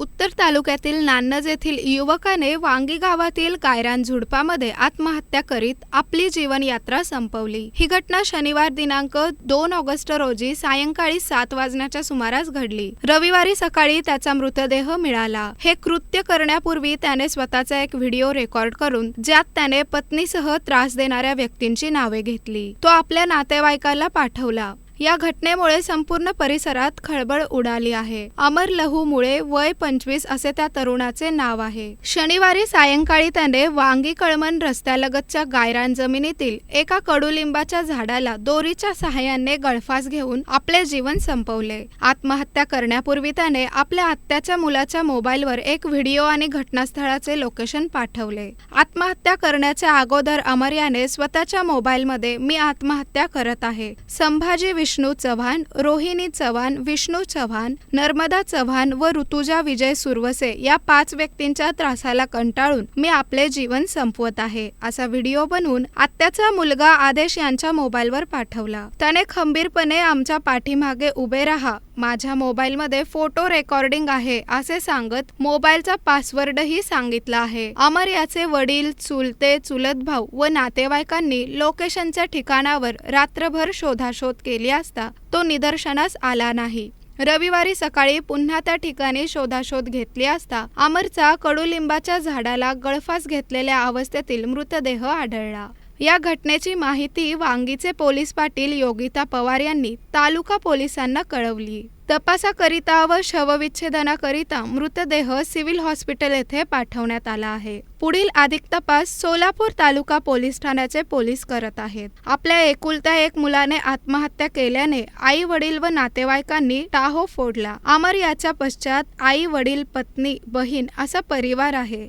उत्तर तालुक्यातील नान्नज येथील युवकाने वांगी गावातील गायरान झुडपामध्ये आत्महत्या करीत आपली जीवनयात्रा संपवली. ही घटना शनिवार दिनांक दोन ऑगस्ट रोजी सायंकाळी सात वाजण्याच्या सुमारास घडली. रविवारी सकाळी त्याचा मृतदेह मिळाला. हे कृत्य करण्यापूर्वी त्याने स्वतःचा एक व्हिडिओ रेकॉर्ड करून ज्यात त्याने पत्नीसह त्रास देणाऱ्या व्यक्तींची नावे घेतली. तो आपल्या नातेवाईकाला पाठवला. या घटनेमुळे संपूर्ण परिसरात खळबळ उडाली आहे. अमर लहू मुळे वय पंचवीस असे त्या तरुणाचे नाव आहे. शनिवारी सायंकाळी त्याने वांगी कळमन रस्त्यालगतच्या गायरान जमिनीतील एका कडुलिंबाच्या झाडाला दोरीच्या सहाय्याने गळफास घेऊन आपले जीवन संपवले. आत्महत्या करण्यापूर्वी त्याने आपल्या आत्याच्या मुलाच्या मोबाईलवर एक व्हिडिओ आणि घटनास्थळाचे लोकेशन पाठवले. आत्महत्या करण्याच्या अगोदर अमर याने स्वतःच्या मोबाईलमध्ये मी आत्महत्या करत आहे. संभाजी विष्णू चव्हाण रोहिणी चव्हाण विष्णू चव्हाण नर्मदा चव्हाण व ऋतुजा विजय सुरवसे या पाच व्यक्तींच्या त्रासाला कंटाळून मी आपले जीवन संपवत आहे. असा व्हिडिओ बनवून आत्याचा मुलगा आदेश यांच्या मोबाईलवर पाठवला. त्याने खंबीरपणे आमच्या पाठीमागे उभे राहा. माझ्या मोबाईलमध्ये फोटो रेकॉर्डिंग आहे असे सांगत मोबाईलचा पासवर्डही सांगितला आहे. अमर याचे वडील चुलते चुलत भाऊ व नातेवाईकांनी लोकेशनच्या ठिकाणावर रात्रभर शोधाशोध केली असता तो निदर्शनास आला नाही. रविवारी सकाळी पुन्हा त्या ठिकाणी शोधाशोध घेतली असता अमरचा कडुलिंबाच्या झाडाला गळफास घेतलेल्या अवस्थेतील मृतदेह आढळला. या घटनेची माहिती वांगीचे पोलीस पाटील योगिता पवार यांनी तालुका पोलिसांना कळवली. तपासाकरिता व शवविच्छेदनाकरिता मृतदेह सिव्हिल हॉस्पिटल येथे पाठवण्यात आला आहे. पुढील अधिक तपास सोलापूर तालुका पोलीस ठाण्याचे पोलीस करत आहेत. आपल्या एकुलत्या एक मुलाने आत्महत्या केल्याने आई वडील व नातेवाईकांनी टाहो फोडला. अमर याच्या पश्चात आई वडील पत्नी बहीण असा परिवार आहे.